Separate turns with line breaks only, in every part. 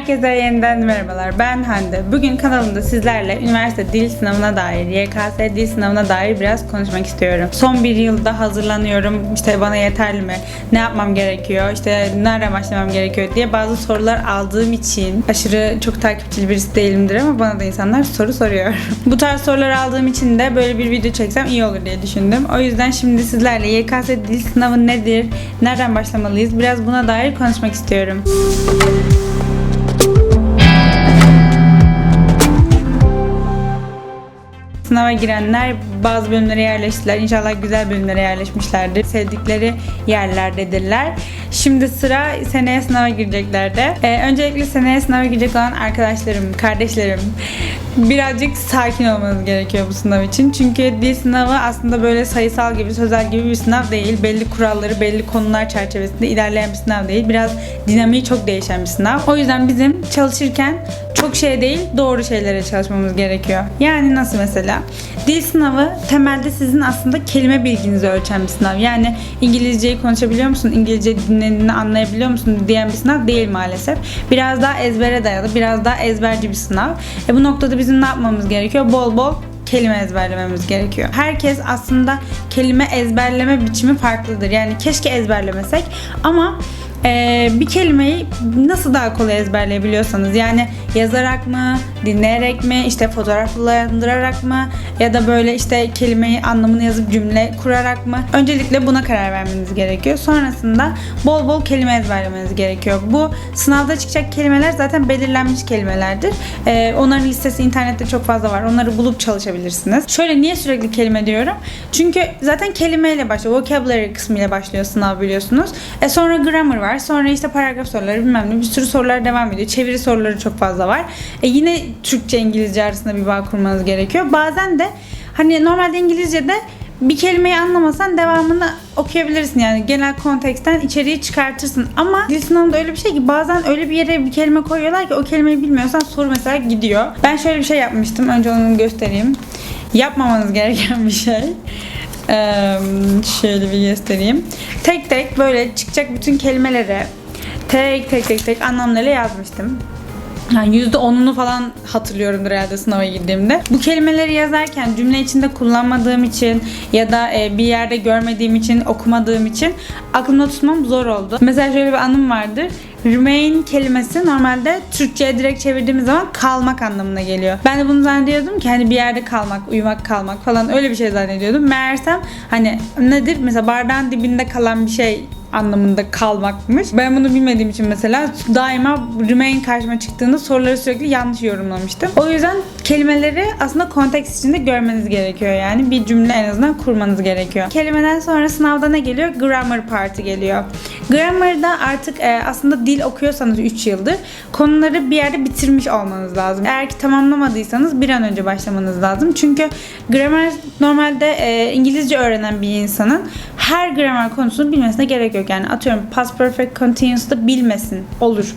Herkese yeniden merhabalar. Ben Hande. Bugün kanalımda sizlerle üniversite dil sınavına dair, YKS dil sınavına dair biraz konuşmak istiyorum. Son bir yılda hazırlanıyorum. İşte bana yeterli mi? Ne yapmam gerekiyor? İşte nereden başlamam gerekiyor diye bazı sorular aldığım için aşırı çok takipçili birisi değilimdir ama bana da insanlar soru soruyor. Bu tarz sorular aldığım için de böyle bir video çeksem iyi olur diye düşündüm. O yüzden şimdi sizlerle YKS dil sınavı nedir? Nereden başlamalıyız? Biraz buna dair konuşmak istiyorum. Sınava girenler bazı bölümlere yerleştiler. İnşallah güzel bölümlere yerleşmişlerdir. Sevdikleri yerlerdedirler. Şimdi sıra seneye sınava gireceklerde. Ee, öncelikle seneye sınava girecek olan arkadaşlarım, kardeşlerim birazcık sakin olmanız gerekiyor bu sınav için. Çünkü dil sınavı aslında böyle sayısal gibi, sözel gibi bir sınav değil. Belli kuralları, belli konular çerçevesinde ilerleyen bir sınav değil. Biraz dinamiği çok değişen bir sınav. O yüzden bizim çalışırken çok şey değil, doğru şeylere çalışmamız gerekiyor. Yani nasıl mesela? Dil sınavı temelde sizin aslında kelime bilginizi ölçen bir sınav. Yani İngilizceyi konuşabiliyor musun? İngilizce dinlenini anlayabiliyor musun diyen bir sınav değil maalesef. Biraz daha ezbere dayalı, biraz daha ezberci bir sınav. E bu noktada bizim ne yapmamız gerekiyor? Bol bol kelime ezberlememiz gerekiyor. Herkes aslında kelime ezberleme biçimi farklıdır. Yani keşke ezberlemesek ama ee, bir kelimeyi nasıl daha kolay ezberleyebiliyorsanız yani yazarak mı, dinleyerek mi, işte fotoğraflandırarak mı ya da böyle işte kelimeyi anlamını yazıp cümle kurarak mı? Öncelikle buna karar vermeniz gerekiyor. Sonrasında bol bol kelime ezberlemeniz gerekiyor. Bu sınavda çıkacak kelimeler zaten belirlenmiş kelimelerdir. Ee, onların listesi internette çok fazla var. Onları bulup çalışabilirsiniz. Şöyle niye sürekli kelime diyorum? Çünkü zaten kelimeyle başlıyor. Vocabulary kısmıyla başlıyor sınav biliyorsunuz. E sonra grammar var. Sonra işte paragraf soruları bilmem ne bir sürü sorular devam ediyor. Çeviri soruları çok fazla var. E yine Türkçe İngilizce arasında bir bağ kurmanız gerekiyor. Bazen de hani normalde İngilizce'de bir kelimeyi anlamasan devamını okuyabilirsin yani genel konteksten içeriği çıkartırsın ama dil sınavında öyle bir şey ki bazen öyle bir yere bir kelime koyuyorlar ki o kelimeyi bilmiyorsan soru mesela gidiyor. Ben şöyle bir şey yapmıştım önce onu göstereyim. Yapmamanız gereken bir şey. Ee, şöyle bir göstereyim. Tek tek böyle çıkacak bütün kelimeleri tek tek tek tek anlamlarıyla yazmıştım. Yani %10'unu falan hatırlıyorumdur herhalde sınava girdiğimde. Bu kelimeleri yazarken cümle içinde kullanmadığım için ya da e, bir yerde görmediğim için, okumadığım için aklımda tutmam zor oldu. Mesela şöyle bir anım vardır. Remain kelimesi normalde Türkçe'ye direkt çevirdiğimiz zaman kalmak anlamına geliyor. Ben de bunu zannediyordum ki hani bir yerde kalmak, uyumak kalmak falan öyle bir şey zannediyordum. Meğersem hani nedir? Mesela bardağın dibinde kalan bir şey anlamında kalmakmış. Ben bunu bilmediğim için mesela daima remain karşıma çıktığında soruları sürekli yanlış yorumlamıştım. O yüzden kelimeleri aslında konteks içinde görmeniz gerekiyor yani. Bir cümle en azından kurmanız gerekiyor. Kelimeden sonra sınavda ne geliyor? Grammar parti geliyor. Grammar'da artık e, aslında dil okuyorsanız 3 yıldır konuları bir yerde bitirmiş olmanız lazım. Eğer ki tamamlamadıysanız bir an önce başlamanız lazım. Çünkü grammar normalde e, İngilizce öğrenen bir insanın her grammar konusunu bilmesine gerek yok. Yani atıyorum past perfect continuous'da bilmesin olur.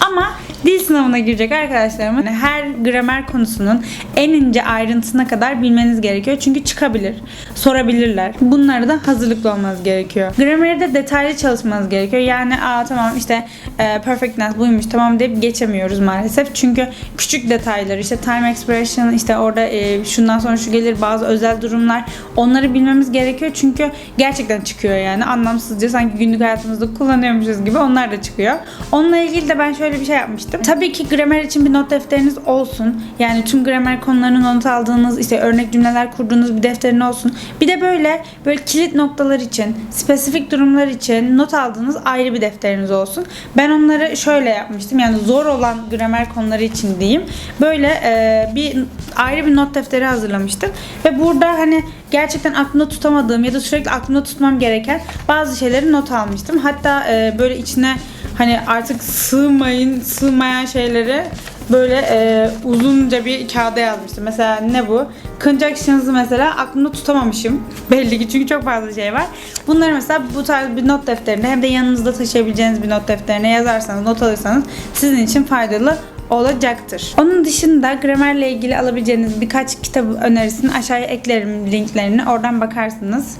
Ama dil sınavına girecek arkadaşlarımın her gramer konusunun en ince ayrıntısına kadar bilmeniz gerekiyor. Çünkü çıkabilir, sorabilirler. Bunlara da hazırlıklı olmanız gerekiyor. Gramerde detaylı çalışmanız gerekiyor. Yani aa tamam işte e, perfect tense buymuş tamam deyip geçemiyoruz maalesef. Çünkü küçük detaylar işte time expression işte orada e, şundan sonra şu gelir bazı özel durumlar onları bilmemiz gerekiyor. Çünkü gerçekten çıkıyor yani anlamsızca sanki günlük hayatımızda kullanıyormuşuz gibi onlar da çıkıyor. Onunla ilgili de ben şöyle bir şey yapmıştım. Tabii ki gramer için bir not defteriniz olsun. Yani tüm gramer konularını not aldığınız, işte örnek cümleler kurduğunuz bir defterin olsun. Bir de böyle böyle kilit noktalar için, spesifik durumlar için not aldığınız ayrı bir defteriniz olsun. Ben onları şöyle yapmıştım. Yani zor olan gramer konuları için diyeyim. Böyle e, bir ayrı bir not defteri hazırlamıştım. Ve burada hani gerçekten aklımda tutamadığım ya da sürekli aklımda tutmam gereken bazı şeyleri not almıştım. Hatta e, böyle içine hani artık sığmayın, sığmayan şeyleri böyle e, uzunca bir kağıda yazmıştım. Mesela ne bu? Conjunctions'ı mesela aklımda tutamamışım. Belli ki çünkü çok fazla şey var. Bunları mesela bu tarz bir not defterine hem de yanınızda taşıyabileceğiniz bir not defterine yazarsanız, not alırsanız sizin için faydalı olacaktır. Onun dışında gramerle ilgili alabileceğiniz birkaç kitap önerisini aşağıya eklerim linklerini. Oradan bakarsınız.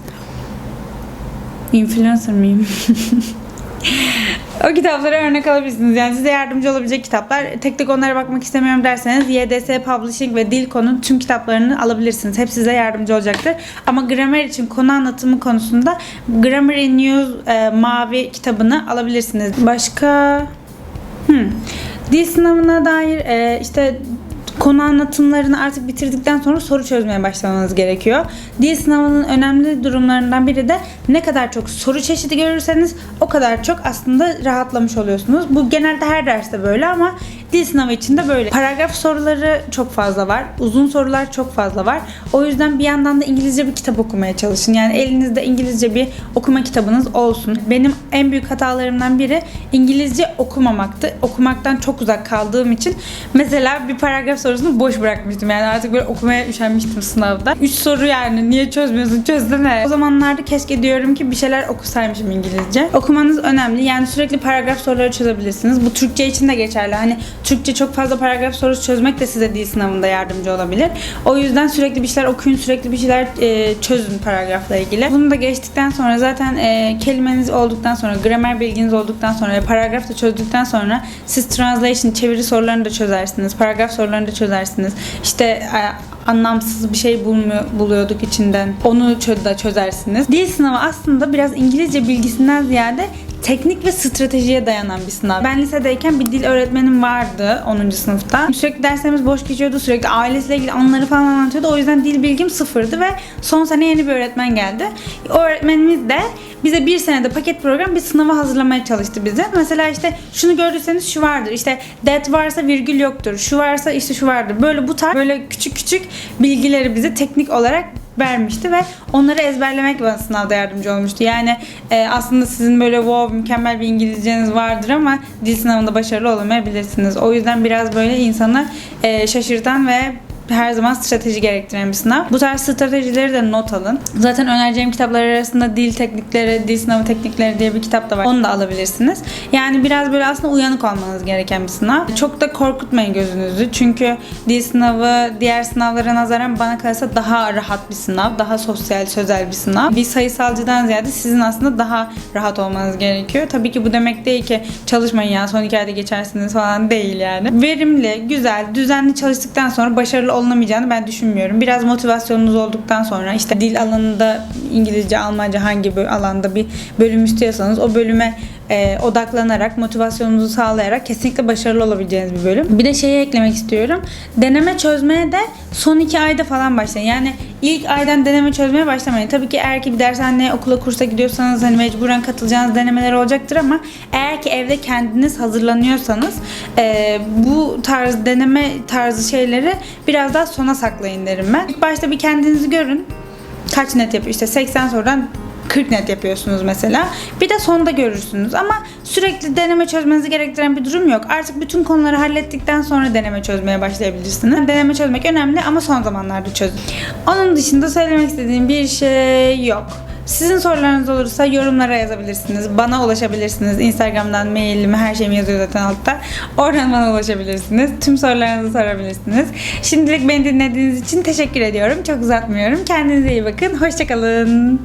Influencer mıyım? O kitaplara örnek alabilirsiniz. Yani size yardımcı olabilecek kitaplar. Tek tek onlara bakmak istemiyorum derseniz YDS Publishing ve Dilko'nun tüm kitaplarını alabilirsiniz. Hep size yardımcı olacaktır. Ama gramer için konu anlatımı konusunda Grammar in News e, mavi kitabını alabilirsiniz. Başka Hmm. Dil sınavına dair e, işte konu anlatımlarını artık bitirdikten sonra soru çözmeye başlamanız gerekiyor. Dil sınavının önemli durumlarından biri de ne kadar çok soru çeşidi görürseniz o kadar çok aslında rahatlamış oluyorsunuz. Bu genelde her derste böyle ama dil sınavı için de böyle. Paragraf soruları çok fazla var. Uzun sorular çok fazla var. O yüzden bir yandan da İngilizce bir kitap okumaya çalışın. Yani elinizde İngilizce bir okuma kitabınız olsun. Benim en büyük hatalarımdan biri İngilizce okumamaktı. Okumaktan çok uzak kaldığım için mesela bir paragraf sorusunu boş bırakmıştım. Yani artık böyle okumaya üşenmiştim sınavda. 3 soru yani niye çözmüyorsun çözsene. O zamanlarda keşke diyorum ki bir şeyler okusaymışım İngilizce. Okumanız önemli. Yani sürekli paragraf soruları çözebilirsiniz. Bu Türkçe için de geçerli. Hani Türkçe çok fazla paragraf sorusu çözmek de size dil sınavında yardımcı olabilir. O yüzden sürekli bir şeyler okuyun, sürekli bir şeyler e, çözün paragrafla ilgili. Bunu da geçtikten sonra zaten e, kelimeniz olduktan sonra, gramer bilginiz olduktan sonra, paragraf da çözdükten sonra siz translation, çeviri sorularını da çözersiniz. Paragraf sorularını da çözersiniz. İşte e, anlamsız bir şey bulmuyor, buluyorduk içinden. Onu da çözersiniz. Dil sınavı aslında biraz İngilizce bilgisinden ziyade teknik ve stratejiye dayanan bir sınav. Ben lisedeyken bir dil öğretmenim vardı 10. sınıfta. Sürekli derslerimiz boş geçiyordu. Sürekli ailesiyle ilgili anıları falan anlatıyordu. O yüzden dil bilgim sıfırdı ve son sene yeni bir öğretmen geldi. O öğretmenimiz de bize bir senede paket program bir sınava hazırlamaya çalıştı bizi. Mesela işte şunu gördüyseniz şu vardır. İşte that varsa virgül yoktur. Şu varsa işte şu vardır. Böyle bu tarz böyle küçük küçük bilgileri bize teknik olarak vermişti ve onları ezberlemek bana sınavda yardımcı olmuştu. Yani e, aslında sizin böyle wow mükemmel bir İngilizceniz vardır ama dil sınavında başarılı olamayabilirsiniz. O yüzden biraz böyle insanı e, şaşırtan ve her zaman strateji gerektiren bir sınav. Bu tarz stratejileri de not alın. Zaten önereceğim kitaplar arasında dil teknikleri, dil sınavı teknikleri diye bir kitap da var. Onu da alabilirsiniz. Yani biraz böyle aslında uyanık olmanız gereken bir sınav. Çok da korkutmayın gözünüzü. Çünkü dil sınavı diğer sınavlara nazaran bana kalırsa daha rahat bir sınav. Daha sosyal, sözel bir sınav. Bir sayısalcıdan ziyade sizin aslında daha rahat olmanız gerekiyor. Tabii ki bu demek değil ki çalışmayın ya son iki ayda geçersiniz falan değil yani. Verimli, güzel, düzenli çalıştıktan sonra başarılı olunamayacağını ben düşünmüyorum. Biraz motivasyonunuz olduktan sonra işte dil alanında İngilizce, Almanca hangi bir alanda bir bölüm istiyorsanız o bölüme e, odaklanarak, motivasyonunuzu sağlayarak kesinlikle başarılı olabileceğiniz bir bölüm. Bir de şeyi eklemek istiyorum. Deneme çözmeye de son iki ayda falan başlayın. Yani ilk aydan deneme çözmeye başlamayın. Tabii ki eğer ki bir dershaneye, okula, kursa gidiyorsanız hani mecburen katılacağınız denemeler olacaktır ama eğer ki evde kendiniz hazırlanıyorsanız e, bu tarz deneme tarzı şeyleri biraz daha sona saklayın derim ben. İlk başta bir kendinizi görün. Kaç net yapıyor? İşte 80 sorudan 40 net yapıyorsunuz mesela. Bir de sonda görürsünüz ama sürekli deneme çözmenizi gerektiren bir durum yok. Artık bütün konuları hallettikten sonra deneme çözmeye başlayabilirsiniz. Deneme çözmek önemli ama son zamanlarda çözün. Onun dışında söylemek istediğim bir şey yok. Sizin sorularınız olursa yorumlara yazabilirsiniz. Bana ulaşabilirsiniz. Instagram'dan mailimi her şeyimi yazıyor zaten altta. Oradan bana ulaşabilirsiniz. Tüm sorularınızı sorabilirsiniz. Şimdilik beni dinlediğiniz için teşekkür ediyorum. Çok uzatmıyorum. Kendinize iyi bakın. Hoşçakalın.